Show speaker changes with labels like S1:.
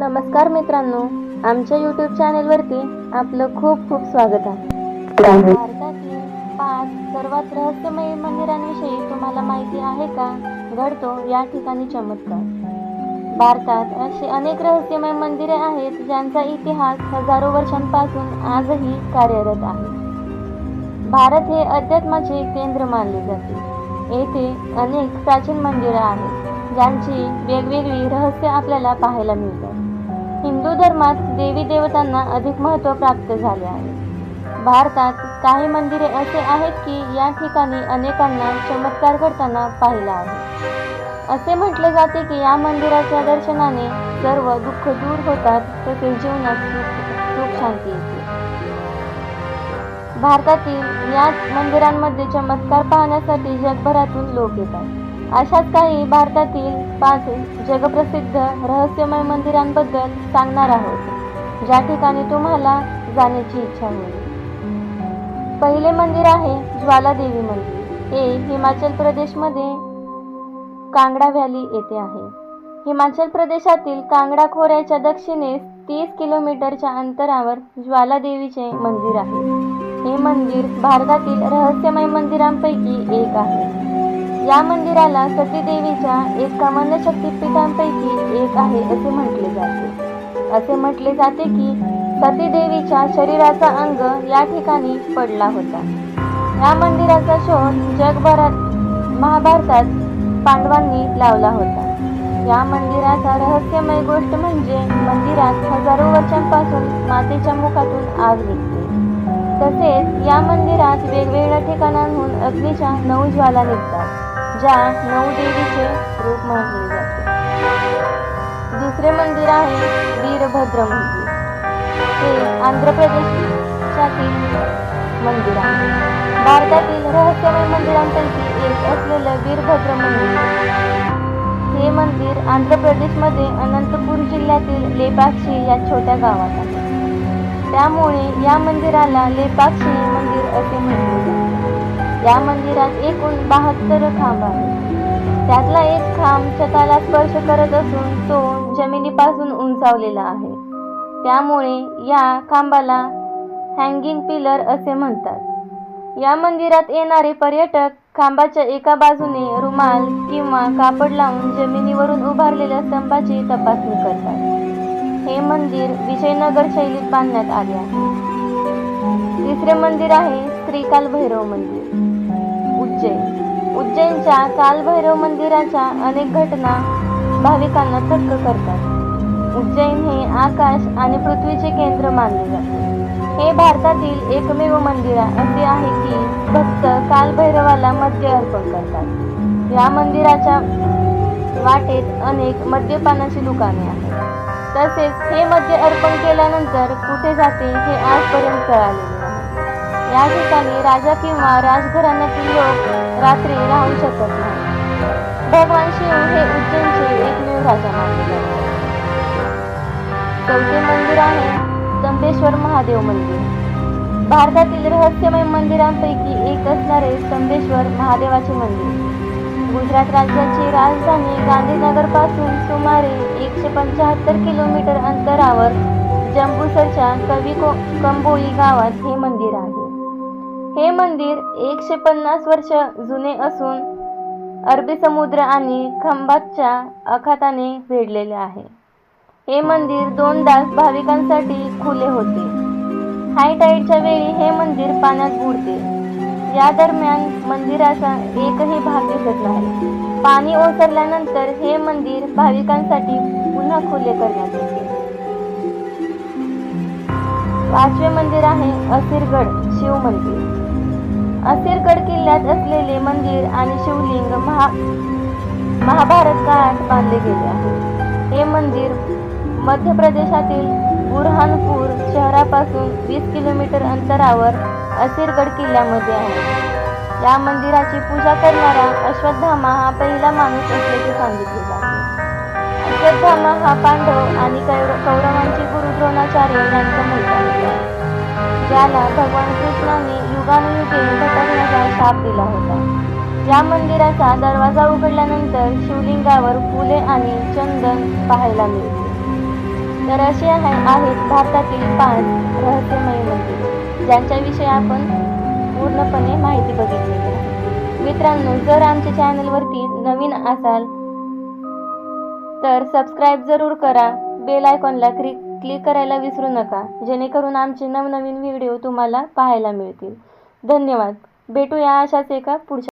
S1: नमस्कार मित्रांनो आमच्या यूट्यूब चॅनेलवरती आपलं खूप खूप स्वागत आहे. भारतातील पाच सर्वात रहस्यमय मंदिरांविषयी तुम्हाला माहिती आहे का? घडतो या ठिकाणी चमत्कार. भारतात अशी अनेक रहस्यमय मंदिरे आहेत ज्यांचा इतिहास हजारो वर्षांपासून आजही कार्यरत आहे. भारत हे अध्यात्माचे केंद्र मानले जाते. येथे अनेक प्राचीन मंदिरं आहेत ज्यांची वेगवेगळी रहस्य आपल्याला पाहायला मिळतात. हिंदू धर्मात देवी देवतांना अधिक महत्त्व प्राप्त झाले आहे. भारतात काही मंदिरे असे आहेत की या ठिकाणी अनेकांना चमत्कार घडताना पाहिला आहे. असे म्हटले जाते की या मंदिराच्या दर्शनाने सर्व दुःख दूर होतात तसेच जीवनात सुख सुख शांती येते. भारतातील या मंदिरांमध्ये चमत्कार पाहण्यासाठी जगभरातून लोक येतात. अशाच काही भारतातील पाच जगप्रसिद्ध रहस्यमय मंदिरांबद्दल सांगणार आहोत. ज्या ठिकाणी तुम्हाला जाण्याची इच्छा होईल. पहिले मंदिर आहे ज्वालादेवी मंदिर. हे हिमाचल प्रदेशमध्ये कांगडा व्हॅली येथे आहे. हिमाचल प्रदेशातील कांगडा खोऱ्याच्या दक्षिणेस तीस किलोमीटरच्या अंतरावर ज्वालादेवीचे मंदिर आहे. हे मंदिर भारतातील रहस्यमय मंदिरांपैकी एक आहे. या मंदिराला सतीदेवीच्या एकावन्न शक्तीपीठांपैकी एक आहे असे म्हटले जाते. असे म्हटले जाते की सतीदेवीच्या शरीराचा अंग या ठिकाणी पडला होता. या मंदिराचा शोध जगभरात महाभारतात पांडवांनी लावला होता. या मंदिराचा रहस्यमय गोष्ट म्हणजे मंदिरात हजारो वर्षांपासून मातेच्या मुखातून आग निघते. तसेच या मंदिरात वेगवेगळ्या ठिकाणांहून अग्नीच्या नऊ ज्वाला निघतात. ज्या नऊ देवीचे रूप मानले जाते. दुसरे मंदिर आहे वीरभद्र मंदिर. ते आंध्र प्रदेशातील मंदिर आहे. भारतातील रहस्यमय मंदिरांपैकी एक असलेलं वीरभद्र मंदिर. हे मंदिर आंध्र प्रदेशमध्ये अनंतपूर जिल्ह्यातील लेपाक्षी या छोट्या गावात आहे. त्यामुळे या मंदिराला लेपाक्षी मंदिर असे म्हटले जाते या मंदिरात एकूण बहात्तर खांब आहेत. त्यातला एक खांब छताला स्पर्श करत असून तो जमिनीपासून उंचावलेला आहे. त्यामुळे या खांबाला हँगिंग पिलर असे म्हणतात. या मंदिरात येणारे पर्यटक खांबाच्या एका बाजूने रुमाल किंवा कापड लावून जमिनीवरून उभारलेल्या स्तंभाची तपासणी करतात. हे मंदिर विजयनगर शैलीत बांधण्यात आले आहे. तिसरे मंदिर आहे श्री कालभैरव मंदिर. उज्जैन. उज्जैनच्या कालभैरव मंदिराच्या अनेक घटना भाविकांना थक्क करतात. उज्जैन हे आकाश आणि पृथ्वीचे केंद्र मानले जाते. हे भारतातील एकमेव मंदिर असे आहे की भक्त कालभैरवाला मद्य अर्पण करतात. या मंदिराच्या वाटेत अनेक मद्यपानाची दुकाने आहेत. तसेच हे मद्य अर्पण केल्यानंतर कुठे जाते हे आजपर्यंत कळालेले या ठिकाणी राजा किंवा राजघराण्यातील लोक रात्री राहू शकत नाही. भगवान शिव हे उज्जैनचे एकमेव राजा मानले चौथे मंदिर आहे? स्तंभेश्वर महादेव मंदिर. भारतातील रहस्यमय मंदिरांपैकी एक असणारे स्तंभेश्वर महादेवाचे मंदिर. गुजरात राज्याची राजधानी गांधीनगरपासून सुमारे एकशे पंच्याहत्तर किलोमीटर अंतरावर जंबूसरच्या कवी कंबोळी गावात हे मंदिर आहे. हे मंदिर एकशे पन्नास वर्ष जुने असून अरबी समुद्र आणि खंबातच्या अखाताने वेढलेले आहे. हे मंदिर दोन तास भाविकांसाठी खुले होते. हाय टाईडच्या वेळी हे मंदिर पाण्यात बुडते. या दरम्यान मंदिराचा एकही भाग दिसत नाही. पाणी ओसरल्यानंतर हे मंदिर भाविकांसाठी पुन्हा खुले करण्यात येते. पाचवे मंदिर आहे असिरगड शिव मंदिर. असिरगड किल्ल्यात असलेले मंदिर आणि शिवलिंग महा महाभारत काळात बांधले गेले आहे. हे मंदिर मध्य प्रदेशातील बुरहानपूर शहरापासून वीस किलोमीटर अंतरावर असिरगड किल्ल्यामध्ये आहे. या मंदिराची पूजा करणारा अश्वत्थामा हा पहिला माणूस असल्याचे सांगितले जाते. अश्वत्थामा हा पांडव आणि कौरवांचे गुरु द्रोणाचार्य यांचा मुलगा होता ज्याला भगवान कृष्णाने युगानुयुगे भटकण्याचा शाप दिला होता. या मंदिराचा दरवाजा उघडल्यानंतर शिवलिंगावर फुले आणि चंदन पाहायला मिळते. तर असे आहे आहेत भारतातील पाच रहस्यमय मंदिर ज्यांच्याविषयी आपण पूर्णपणे माहिती बघितली मित्रांनो जर आमच्या चॅनलवरती नवीन असाल तर सबस्क्राईब जरूर करा बेल आयकॉनला क्लिक क्लिक करायला विसरू नका. जेणेकरून आमचे नवनवीन व्हिडिओ तुम्हाला पाहायला मिळतील. धन्यवाद. भेटूया अशाच एका पुढच्या